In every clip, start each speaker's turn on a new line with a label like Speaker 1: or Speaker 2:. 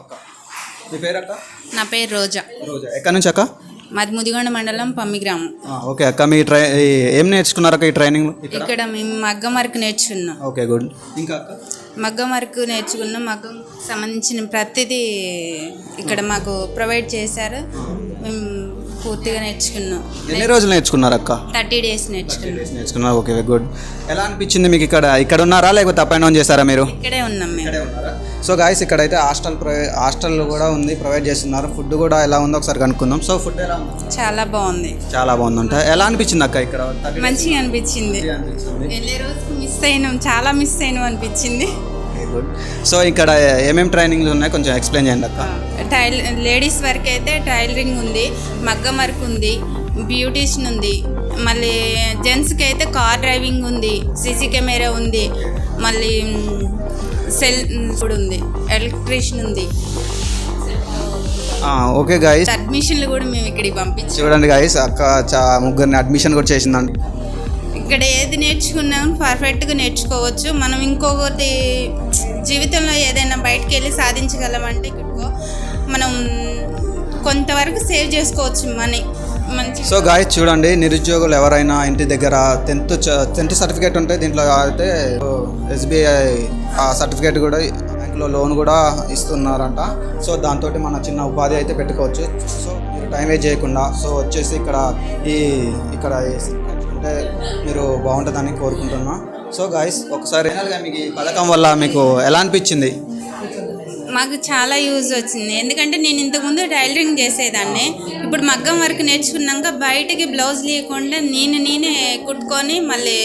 Speaker 1: అక్క మీ పేరు అక్క
Speaker 2: నా పేరు రోజా.
Speaker 1: రోజా. ఎక్కడి నుంచి అక్క?
Speaker 2: మాది ముదిగొండ మండలం పమ్మి గ్రామం.
Speaker 1: ఓకే అక్క మీ ట్రై ఏం నేర్చుకున్నారు అక్క ఈ ట్రైనింగ్ ఇక్కడ?
Speaker 2: ఇక్కడ మేము మగ్గం వర్క్ నేర్చుకున్నాం.
Speaker 1: Okay good. ఇంకా అక్క?
Speaker 2: మగ్గం వర్క్ నేర్చుకున్నాం. మగ్గం సంబంధించిన ప్రతిదీ ఇక్కడ మాకు ప్రొవైడ్ చేశారు. మేము పూర్తిగా నేర్చుకున్నాం.
Speaker 1: ఎన్ని రోజులు నేర్చుకున్నారు అక్క?
Speaker 2: థర్టీ డేస్ నేర్చుకున్నాం.
Speaker 1: నేర్చుకున్నారు. Okay good. ఎలా అనిపించింది మీకు ఇక్కడ? ఇక్కడ ఉన్నారా లేకపోతే అప్ అండ్ డౌన్ చేశారా మీరు?
Speaker 2: ఇక్కడే ఉన్నాం మేము.
Speaker 1: సో గాయస్ ఇక్కడైతే హాస్టల్ హాస్టల్ కూడా ఉంది ప్రొవైడ్ చేస్తున్నారు. ఫుడ్ కూడా ఎలా ఉందో ఒకసారి కనుక్కుందాం. సో ఫుడ్ ఎలా ఉంది?
Speaker 2: చాలా బాగుంది.
Speaker 1: చాలా బాగుందంట. ఎలా అనిపించింది అక్క ఇక్కడ?
Speaker 2: మంచిగా అనిపించింది. వెళ్ళే రోజు మిస్ అయినాం చాలా మిస్ అయినాం అనిపించింది.
Speaker 1: సో ఇక్కడ ఏమేమి ట్రైనింగ్లు ఉన్నాయి? కొంచెం ఎక్స్ప్లెయిన్ చేయండి అక్క.
Speaker 2: టైల్ లేడీస్ వర్క్ అయితే టైలరింగ్ ఉంది మగ్గం వర్క్ ఉంది బ్యూటీషియన్ ఉంది మళ్ళీ జెంట్స్కి అయితే కార్ డ్రైవింగ్ ఉంది సీసీ కెమెరా ఉంది మళ్ళీ సెల్ కూడా ఉంది ఎలక్ట్రీషియన్ ఉంది.
Speaker 1: ఓకే గాయస్
Speaker 2: అడ్మిషన్లు కూడా మేము ఇక్కడికి పంపించాం.
Speaker 1: చూడండి గాయస్ అక్క ముగ్గురిని అడ్మిషన్ కూడా చేసిందండి
Speaker 2: ఇక్కడ ఏది నేర్చుకున్నాం పర్ఫెక్ట్గా నేర్చుకోవచ్చు. మనం ఇంకొకటి జీవితంలో ఏదైనా బయటకు వెళ్ళి సాధించగలమంటే ఇక్కడికో మనం కొంతవరకు సేవ్ చేసుకోవచ్చు మనీ. మంచి
Speaker 1: సో గాయస్ చూడండి నిరుద్యోగులు ఎవరైనా ఇంటి దగ్గర టెన్త్ టెన్త్ సర్టిఫికేట్ ఉంటే దీంట్లో అయితే ఎస్బీఐ ఆ సర్టిఫికేట్ కూడా బ్యాంక్లో లోన్ కూడా ఇస్తున్నారంట. సో దాంతో మన చిన్న ఉపాధి అయితే పెట్టుకోవచ్చు. సో మీరు టైం వేస్ట్ చేయకుండా సో వచ్చేసి ఇక్కడ ఈ ఇక్కడ అంటే మీరు బాగుంటుందని కోరుకుంటున్నా. సో గాయస్ ఒకసారి మీకు ఈ పథకం వల్ల మీకు ఎలా అనిపించింది?
Speaker 2: మాకు చాలా యూజ్ వచ్చింది. ఎందుకంటే నేను ఇంతకుముందు టైలరింగ్ చేసేదాన్ని. ఇప్పుడు మగ్గం వర్క్ నేర్చుకున్నాక బయటకి బ్లౌజ్ లేకుండా నేను నేనే కుట్టుకొని మళ్ళీ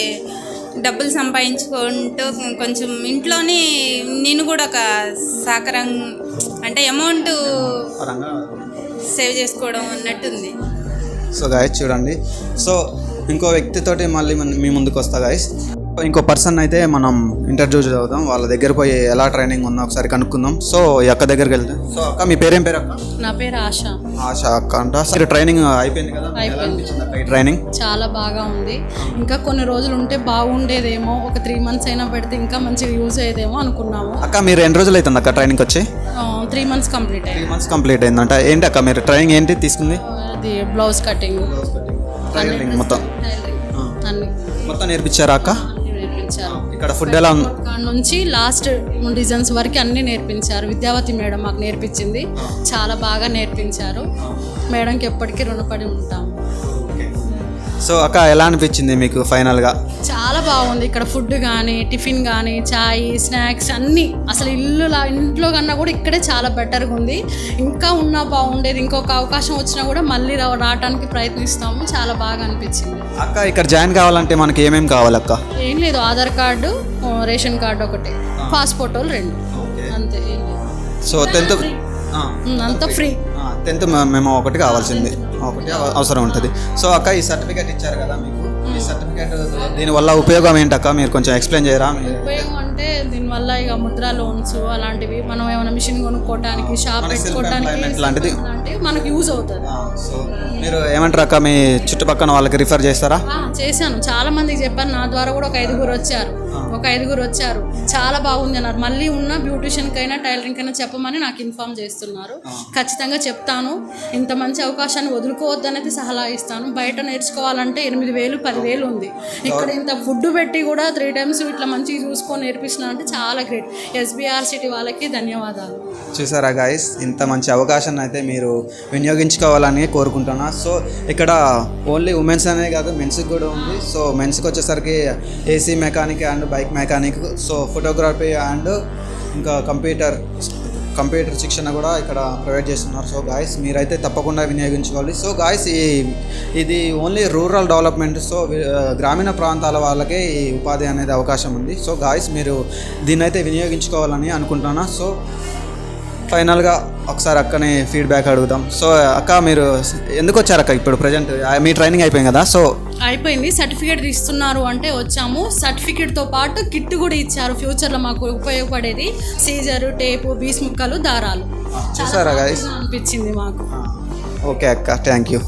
Speaker 2: డబ్బులు సంపాదించుకుంటూ కొంచెం ఇంట్లోనే నేను కూడా ఒక సహకారం అంటే అమౌంట్ సేవ్ చేసుకోవడం అన్నట్టుంది.
Speaker 1: సో గాయస్ చూడండి. సో ఇంకో వ్యక్తితోటి మళ్ళీ మీ ముందుకు వస్తా గాయస్ ఇంకో పర్సన్ అయితే మనం ఇంటర్వ్యూ చదువుదాం. వాళ్ళ దగ్గర పోయి ఎలా ట్రైనింగ్ ఉందో ఒకసారి కనుక్కుందాం. సో ఈ అక్క దగ్గరికి వెళ్తే. సో అక్క మీ పేరేం పేరు అక్క?
Speaker 3: నా పేరు ఆశ.
Speaker 1: ఆశ అక్క అంట. సరే ట్రైనింగ్ అయిపోయింది కదా. అనిపించింది అక్క ఈ ట్రైనింగ్
Speaker 3: చాలా బాగా ఉంది. ఇంకా కొన్ని రోజులు ఉంటే బాగుండేదేమో. ఒక త్రీ మంత్స్ అయినా పెడితే ఇంకా మంచిగా యూజ్ అయ్యేదేమో అనుకున్నాము.
Speaker 1: అక్క మీరు ఎన్ని రోజులు అవుతుంది అక్క ట్రైనింగ్ వచ్చి?
Speaker 3: Three months complete
Speaker 1: three months complete అయిందంట. ఏంటి అక్క మీరు ట్రైనింగ్ ఏంటి తీసుకుంది?
Speaker 3: అది బ్లౌజ్ కటింగ్
Speaker 1: మొత్తం. మొత్తం నేర్పించారా అక్క? ఇక్కడ ఫుడ్ ఎలా ఉంది?
Speaker 3: నుంచి లాస్ట్ డిజైన్స్ వరకు అన్ని నేర్పించారు. విద్యావతి మేడం మాకు నేర్పించింది. చాలా బాగా నేర్పించారు. మేడంకి ఎప్పటికీ రుణపడి ఉంటాము
Speaker 1: సో అక్క ఎలా అనిపించింది మీకు ఫైనల్గా
Speaker 3: చాలా బాగుంది. ఇక్కడ ఫుడ్ కానీ టిఫిన్ కానీ చాయ్ స్నాక్స్ అన్నీ. అసలు ఇల్లు ఇంట్లో కన్నా కూడా ఇక్కడే చాలా బెటర్గా ఉంది. ఇంకా ఉన్నా బాగుండేది. ఇంకొక అవకాశం వచ్చినా కూడా మళ్ళీ రావడానికి ప్రయత్నిస్తాము. చాలా బాగా అనిపించింది.
Speaker 1: అక్క ఇక్కడ జాయిన్ కావాలంటే మనకి ఏమేమి కావాలి అక్క
Speaker 3: ఏం లేదు ఆధార్ కార్డు రేషన్ కార్డు ఒకటి పాస్పోర్ట్ రెండు. అంతే
Speaker 1: సో టెన్త్
Speaker 3: అంతా ఫ్రీ
Speaker 1: టెన్త్ మేము ఒకటి కావాల్సింది. ఒకటి అవ- అవసరం ఉంటుంది. సో అక్క ఈ సర్టిఫికేట్ ఇచ్చారు కదా మీకు. ఈ సర్టిఫికేట్ దీనివల్ల ఉపయోగం ఏంటక్క? మీరు కొంచెం ఎక్స్ప్లెయిన్ చేయరా?
Speaker 3: ఉపయోగం అంటే దీనివల్ల ఇక ముద్రా లోన్స్ అలాంటివి మనం ఏమైనా మిషన్ కొనుక్కోవడానికి షాప్ పెట్టుకోవడానికి మనకు యూజ్ అవుతుంది.
Speaker 1: సో మీరు ఏమంటారు అక్క మీ చుట్టుపక్కల వాళ్ళకి రిఫర్ చేస్తారా?
Speaker 3: చేశాను. చాలా మందికి చెప్పాను నా ద్వారా కూడా ఒక ఐదుగురు వచ్చారు. ఒక ఐదుగురు వచ్చారు. చాలా బాగుంది అన్నారు. మళ్ళీ ఉన్న బ్యూటిషియన్ కైనా టైలరింగ్ కైనా చెప్పమని నాకు ఇన్ఫామ్ చేస్తున్నారు. ఖచ్చితంగా చెప్తాను. ఇంత మంచి అవకాశాన్ని వదులుకోవద్దనేది సలహా ఇస్తాను. బయట నేర్చుకోవాలంటే ఎనిమిది వేలు పదివేలు ఉంది. ఇక్కడ ఇంత ఫుడ్ పెట్టి కూడా త్రీ టైమ్స్ ఇట్లా మంచిగా చూసుకొని నేర్పిస్తున్నా అంటే చాలా గ్రేట్ ఎస్బీఆర్ సిటీ వాళ్ళకి ధన్యవాదాలు.
Speaker 1: చూసారా గాయస్ ఇంత మంచి అవకాశాన్ని అయితే మీరు వినియోగించుకోవాలని కోరుకుంటున్నా. సో ఇక్కడ ఓన్లీ ఉమెన్స్ అనే కాదు మెన్స్కి కూడా ఉంది. సో మెన్స్కి వచ్చేసరికి AC mechanic and bike mechanic so photography and ఇంకా కంప్యూటర్ కంప్యూటర్ శిక్షణ కూడా ఇక్కడ ప్రొవైడ్ చేస్తున్నారు. సో గాయస్ మీరైతే తప్పకుండా వినియోగించుకోవాలి. సో గాయస్ ఈ ఇది ఓన్లీ రూరల్ డెవలప్మెంట్ సో గ్రామీణ ప్రాంతాల వాళ్ళకే ఈ ఉపాధి అనేది అవకాశం ఉంది. సో గాయస్ మీరు దీన్నైతే వినియోగించుకోవాలని అనుకుంటున్నా సో ఫైనల్గా ఒకసారి అక్కనే ఫీడ్బ్యాక్ అడుగుదాం. సో అక్క మీరు ఎందుకు వచ్చారు అక్క ఇప్పుడు ప్రజెంట్ మీ ట్రైనింగ్ అయిపోయింది కదా సో
Speaker 3: అయిపోయింది. సర్టిఫికేట్ ఇస్తున్నారు అంటే వచ్చాము. సర్టిఫికేట్తో పాటు కిట్ కూడా ఇచ్చారు. ఫ్యూచర్లో మాకు ఉపయోగపడేది సీజరు టేపు బీస్ ముక్కలు దారాలు
Speaker 1: చూసారా
Speaker 3: అనిపించింది మాకు.
Speaker 1: ఓకే అక్క థ్యాంక్ యూ